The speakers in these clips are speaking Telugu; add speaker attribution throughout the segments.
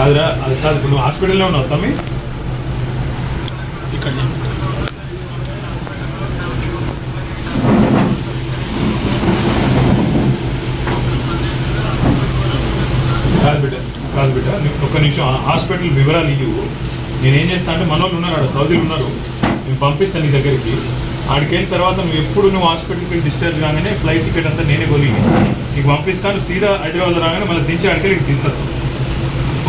Speaker 1: కాదు ఇప్పుడు నువ్వు హాస్పిటల్లో ఉన్నావు తమ్మి.
Speaker 2: ఇక్కడ.
Speaker 1: కాదు బిడ్డ కాదు బిడ్డ ఒక్క నిమిషం హాస్పిటల్ వివరాలు ఇవ్వు. నేనేం చేస్తా అంటే మనోళ్ళు ఉన్నారు ఆడ సౌదీలు ఉన్నారు. నేను పంపిస్తాను నీ దగ్గరికి. ఆడికి వెళ్ళిన తర్వాత నువ్వు ఎప్పుడు నువ్వు హాస్పిటల్కి డిశ్చార్జ్ కాగానే ఫ్లైట్ టికెట్ అంతా నేనే కొని నీకు పంపిస్తాను. సీదా హైదరాబాద్ రాగానే మళ్ళీ దించి ఆడికి తీసుకొస్తాను.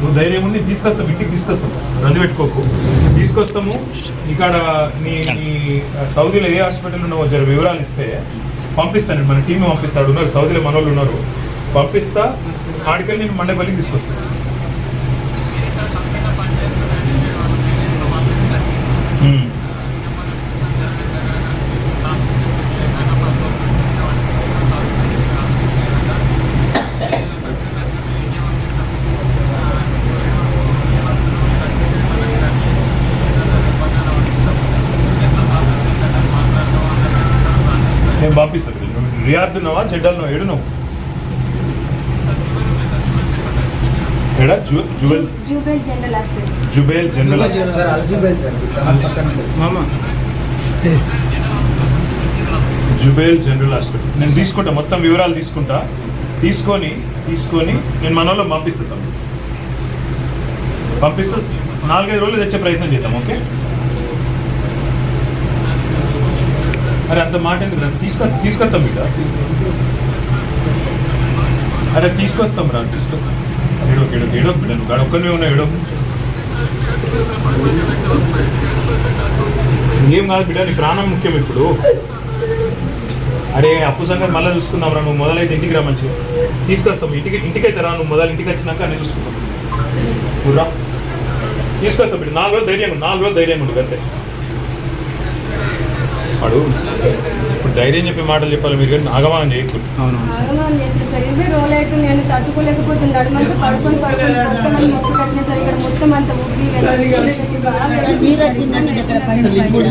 Speaker 1: నువ్వు ధైర్యం ఉండి తీసుకొస్తాం ఇంటికి తీసుకొస్తాం. రంది పెట్టుకోకు. తీసుకొస్తాము. ఇక్కడ నీ నీ సౌదీలో ఏ హాస్పిటల్ ఉన్నావో జర వివరాలు ఇస్తే పంపిస్తాను మన టీం పంపిస్తాడు. ఉన్నారు సౌదీలో మనోళ్ళు ఉన్నారు. పంపిస్తా. ఆడికెళ్ళి నేను మండపల్లికి తీసుకొస్తాను నేను పంపిస్తాను నువ్వు రియాద్ ఉన్నావా? జడ్డల్ నువ్వు ఏడు నువ్వు ఎడా జు jewel
Speaker 3: Jubail general hospital
Speaker 1: Jubail general hospital.
Speaker 4: Sir Al Jubail sir పక్కన
Speaker 2: మామ.
Speaker 1: జుబేల్ జనరల్ హాస్పిటల్ నేను తీసుకుంటా మొత్తం వివరాలు తీసుకుంటా. తీసుకొని తీసుకొని నేను మన వాళ్ళకి పంపిస్తాను పంపిస్తా నాలుగైదు రోజులు తెచ్చే ప్రయత్నం చేద్దాం ఓకే? అరే అంత మాట ఎందుకు రా? తీసుకొ తీసుకొస్తాం బిడ్డ అరే తీసుకొస్తాం రా తీసుకొస్తాం. ఏడో ఏడో ఏడో బిడ్డ నువ్వు గాడ ఒక్కనే ఉన్నావు ఏడో. ఏం కాదు బిడ్డ నీ ప్రాణం ముఖ్యం ఇప్పుడు. అరే అప్పు సంగతి మళ్ళీ చూసుకుందాం రా నువ్వు మొదలైతే ఇంటికి రా మంచిగా. తీసుకొస్తాం ఇంటికి ఇంటికైతే రా నువ్వు మొదలు ఇంటికి వచ్చినాక అన్నీ చూసుకుంటాం నువ్వు రా. తీసుకొస్తాం బిడ్డ నాలుగు రోజులు ధైర్యం నాలుగు రోజులు ధైర్యం ఉండు అంతే వాడు. ఇప్పుడు ధైర్యం చెప్పే మాటలు చెప్పాలి మీరు కానీ ఆగమానం చేయకూడదు.
Speaker 3: ఆగమనం సార్. ఇరవై రోజులు అవుతుంది నేను పడుకొని పడుకొని మొత్తం మొత్తం అంతా ఉబ్బి